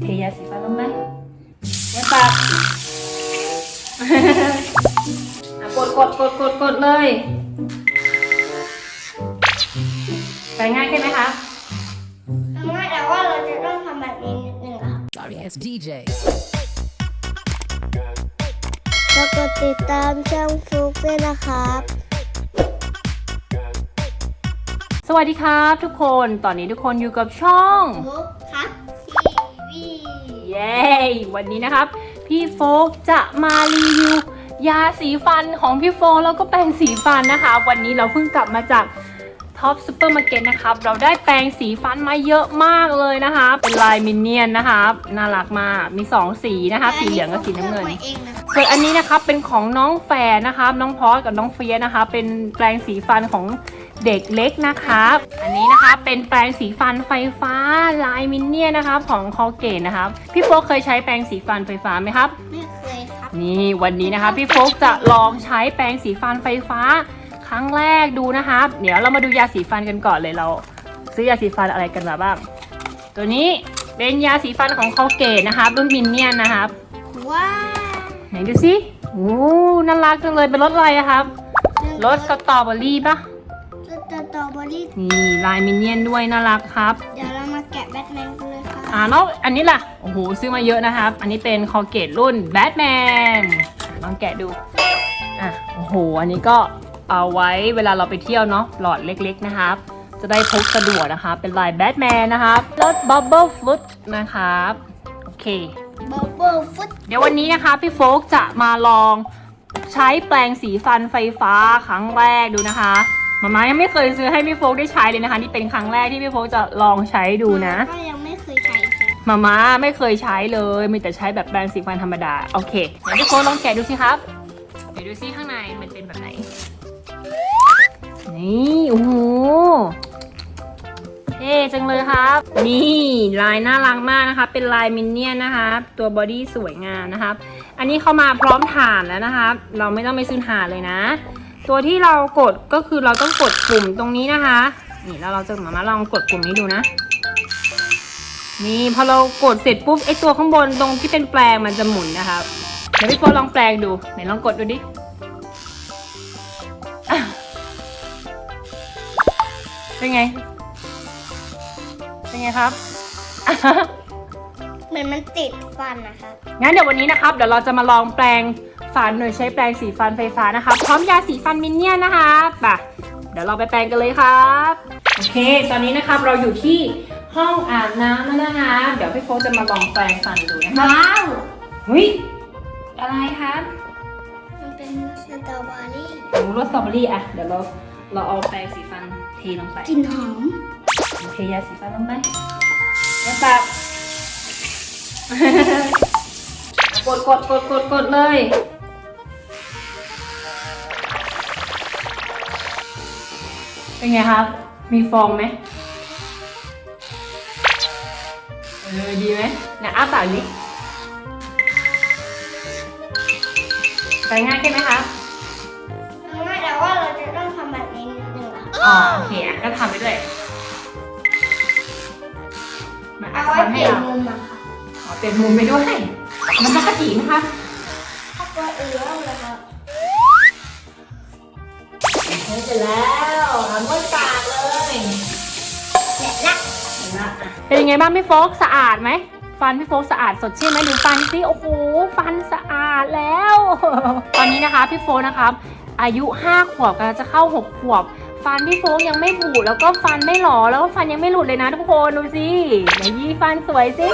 เทยาสีฟันลงไปเย็บปากอะกดกดกดกดกดเลยใช้ง่ายใช่ไหมคะทำง่ายแต่ว่าเราจะต้องทำแบบนี้นิดนึงค่ะ Sorry, it's DJ. แล้วกดติดตามช่องฟลุกด้วยนะครับ สวัสดีครับทุกคน ตอนนี้ทุกคนอยู่กับช่องฟลุกครับทีวี เย้ วันนี้นะครับ พี่โฟกจะมารีวิวยาสีฟันของพี่โฟกแล้วก็แปรงสีฟันนะคะ วันนี้เราเพิ่งกลับมาจากท็อปซูเปอร์มาร์เก็ตนะครับ เราได้แปรงสีฟันมาเยอะมากเลยนะคะ เป็นลายมินเนี่ยนนะคะน่ารักมาก มี 2 สีนะคะ สีเหลืองกับสีน้ำเงินเลือกไว้เองนะครับส่วนอันนี้นะครับเป็นของน้องแฟนนะคะ น้องพอสกับน้องเฟียสนะคะ เป็นแปรงสีฟันของ เด็กเล็กนะคะอันนี้นะคะเป็นแปรงสีฟันไฟฟ้าลายมินเนี่ยนนะคะของคอเกตนะคะพี่โฟกเคยใช้แปรงสีฟันไฟฟ้าไหมครับ ไม่เคยครับ นี่วันนี้นะคะพี่โฟกจะลองใช้แปรงสีฟันไฟฟ้า ครั้งแรกดูนะคะเดี๋ยวเรามาดูยาสีฟันกันก่อนเลยเรา ซื้อยาสีฟันอะไรกันมาบ้าง ตัวนี้เป็นยาสีฟันของคอเกตนะคะรุ่นมินเนี่ยนนะครับ ว้าวไหนดูสิโอ้น่ารักจังเลยเป็นรสอะไรอะครับรสสตรอเบอรี่ปะ รสสตรอเบอรี่นี่ลายมินเนี่ยนด้วยน่ารักครับเดี๋ยวเรามาแกะแบทแมนกันเลยค่ะอ่าแล้วอันนี้ล่ะโอ้โหซื้อมาเยอะนะครับ อันนี้เป็นคอเกตรุ่นแบทแมนลองแกะดูอะโอ้โห อันนี้ก็เอาไว้เวลาเราไปเที่ยวเนาะหลอดเล็กๆนะครับ จะได้พกสะดวกนะคะเป็นลายแบทแมนนะครับรสบับเบิลฟลุตนะครับโอเคบับเบิ้ลฟุตเดี๋ยววันนี้นะคะพี่โฟกจะมาลองใช้แปรงสีฟันไฟฟ้าครั้งแรกดูนะคะ มาม่ายังไม่เคยซื้อให้พี่โฟกได้ใช้เลยนะคะ นี่เป็นครั้งแรกที่พี่โฟกจะลองใช้ดูนะ ก็ยังไม่เคยใช้ค่ะมาม่าไม่เคยใช้เลย มีแต่ใช้แบบแปรงสีฟันธรรมดา โอเคเดี๋ยวพี่โฟกลองแกะดูสิครับ เดี๋ยวดูสิข้างในมันเป็นแบบไหน นี่โอ้โหเท่จังเลยครับ นี่ลายน่ารักมากนะคะ เป็นลายมินเนี่ยนนะคะตัวบอดี้สวยงามนะครับ อันนี้เข้ามาพร้อมฐานแล้วนะคะเราไม่ต้องไปซื้อฐานเลยนะ ตัวที่เรากดก็คือเราต้องกดปุ่มตรงนี้นะคะ นี่แล้วเราจะมามาลองกดปุ่มนี้ดูนะ นี่พอเรากดเสร็จปุ๊บไอตัวข้างบนตรงที่เป็นแปลงมันจะหมุนนะครับเดี๋ยวพี่โฟลองแปลงดูไหนลองกดดูดิเป็นไง เป็นไงครับ เหมือนมันติดฟันนะคะงั้นเดี๋ยววันนี้นะครับเดี๋ยวเราจะมาลองแปลงฟันโดยใช้แปรงสีฟันไฟฟ้านะคะพร้อมยาสีฟันมินเนี่ยนนะคะไปเดี๋ยวเราไปแปรงกันเลยครับโอเค ตอนนี้นะครับเราอยู่ที่ห้องอาบน้ำแล้วนะคะ เดี๋ยวพี่โฟกจะมาลองแปรงฟันดูนะคะว้าวเฮ้ยอะไรครับมันเป็นรสสตรอเบอรี่โอ้รสสตรอเบอรี่อะเดี๋ยวเราเราเอาแปรงสีฟันเทลงไปกลิ่นหอมเทยาสีฟันลงไปแล้วปาก กดกดกดกดกดเลย เป็นไงครับ มีฟองไหมเออดีไหมเนี่ยอ้าปากนี้ไปง่ายใช่ไหมคะทำง่ายแต่ว่าเราจะต้องทำแบบนี้นิดนึงค่ะอ๋อโอเคอะก็ทำไปด้วยมันอาเอาจจะไว้ทำเปให้ลี่ยนเรา มุมอะค่ะขอ เปลี่ยนมุมไปด้วย มันจะกระจีไหมคะถ้าตัวอื่นแล้วเลยค่ะเสร็จแล้วทำด้วยปากเลยเสร็จละเป็นยังไงบ้างพี่โฟกสะอาดไหม ฟันพี่โฟกสะอาดสดชื่นไหมดูฟันสิโอ้โหฟันสะอาดแล้ว ตอนนี้นะคะพี่โฟกนะครับอายุ 5 ขวบกำลังจะเข้า 6 ขวบ ฟันพี่โฟกยังไม่ผุแล้วก็ฟันไม่หลอแล้วก็ฟันยังไม่หลุดเลยนะทุกคนดูสิไหนยี่ฟันสวยสิ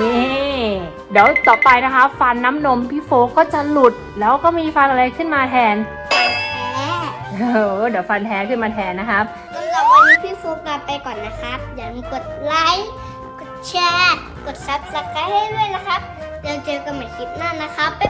นี่เดี๋ยวต่อไปนะคะ ฟันน้ำนมพี่โฟกก็จะหลุด แล้วก็มีฟันอะไรขึ้นมาแทนแพ้เออเดี๋ยวฟันแท้ขึ้นมาแทนนะครับสำหรับวันนี้พี่ฟุกลาไปก่อนนะครับ อย่าลืมกดไลค์ กดแชร์ กด subscribe ให้ด้วยนะครับเดี๋ยวเจอกันใหม่คลิปหน้านะครับบ๊ายบาย